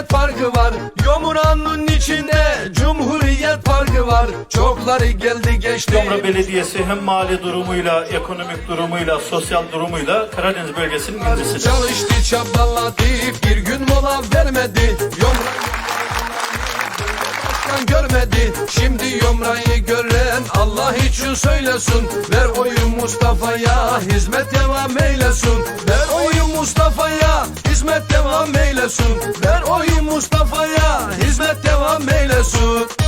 Cumhuriyet farkı var. Yomuranın içinde Cumhuriyet farkı var. Çokları geldi geçti. Yomra Belediyesi hem mali durumuyla Ekonomik durumuyla, sosyal durumuyla Karadeniz bölgesinin birincisi Çalıştı çabaladı bir gün mola vermedi. Yomra başkan görmedi. Şimdi yomrayı gören Allah için söylesin. Ver oyu Mustafa'ya hizmet devam eylesin. Ver oyu Mustafa'ya hizmet devam eylesin. Ver oyu Mustafa'ya hizmet devam eylesin